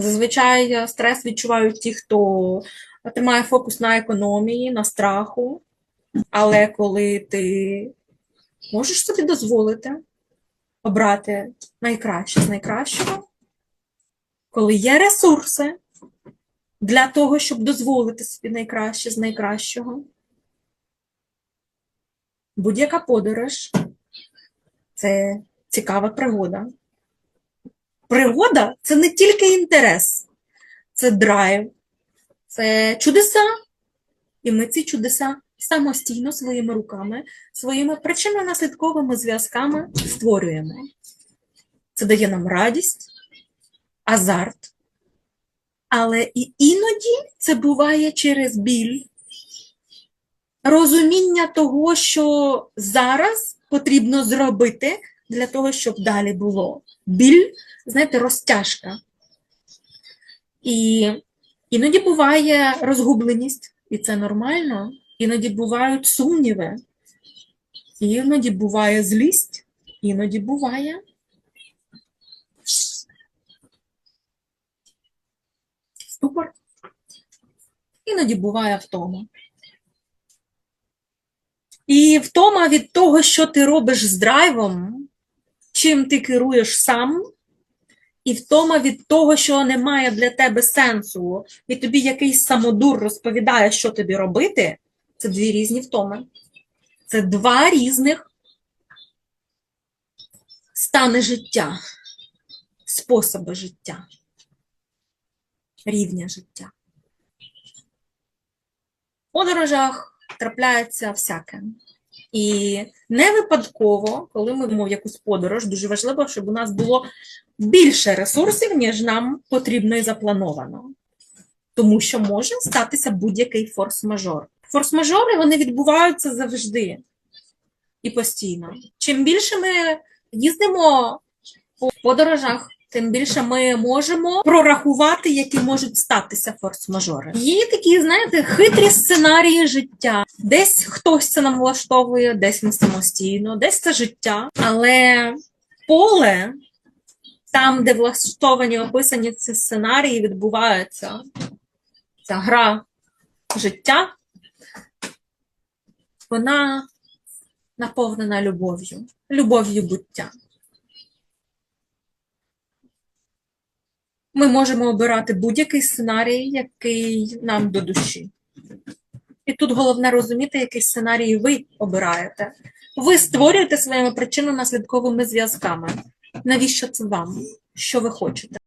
Зазвичай е, стрес відчувають ті, хто тримає фокус на економії, на страху. Але коли ти можеш собі дозволити обрати найкраще з найкращого, коли є ресурси для того, щоб дозволити собі найкраще з найкращого, будь-яка подорож це цікава пригода. Пригода це не тільки інтерес, це драйв, це чудеса. І ми ці чудеса самостійно своїми руками, своїми причинно-наслідковими зв'язками створюємо. Це дає нам радість, азарт. Але і іноді це буває через біль, розуміння того, що зараз потрібно зробити для того, щоб далі було. Біль, знаєте, розтяжка. І іноді буває розгубленість, і це нормально. Іноді бувають сумніви, іноді буває злість, іноді буває ступор, іноді буває втома. І втома від того, що ти робиш з драйвом, чим ти керуєш сам, і втома від того, що немає для тебе сенсу, і тобі якийсь самодур розповідає, що тобі робити, це дві різні втоми. Це два різних стани життя, способи життя, рівня життя. В подорожах трапляється всяке. І не випадково, коли ми йдемо в якусь подорож, дуже важливо, щоб у нас було більше ресурсів, ніж нам потрібно і заплановано. Тому що може статися будь-який форс-мажор. Форс-мажори вони відбуваються завжди і постійно. Чим більше ми їздимо по подорожах, тим більше ми можемо прорахувати, які можуть статися форс-мажори. Є такі, знаєте, хитрі сценарії життя. Десь хтось це нам влаштовує, десь ми самостійно, десь це життя. Але поле, там, де влаштовані описані ці сценарії, відбувається ця гра життя, вона наповнена любов'ю, любов'ю буття. Ми можемо обирати будь-який сценарій, який нам до душі. І тут головне розуміти, який сценарій ви обираєте. Ви створюєте своїми причинно-наслідковими зв'язками. Навіщо це вам? Що ви хочете?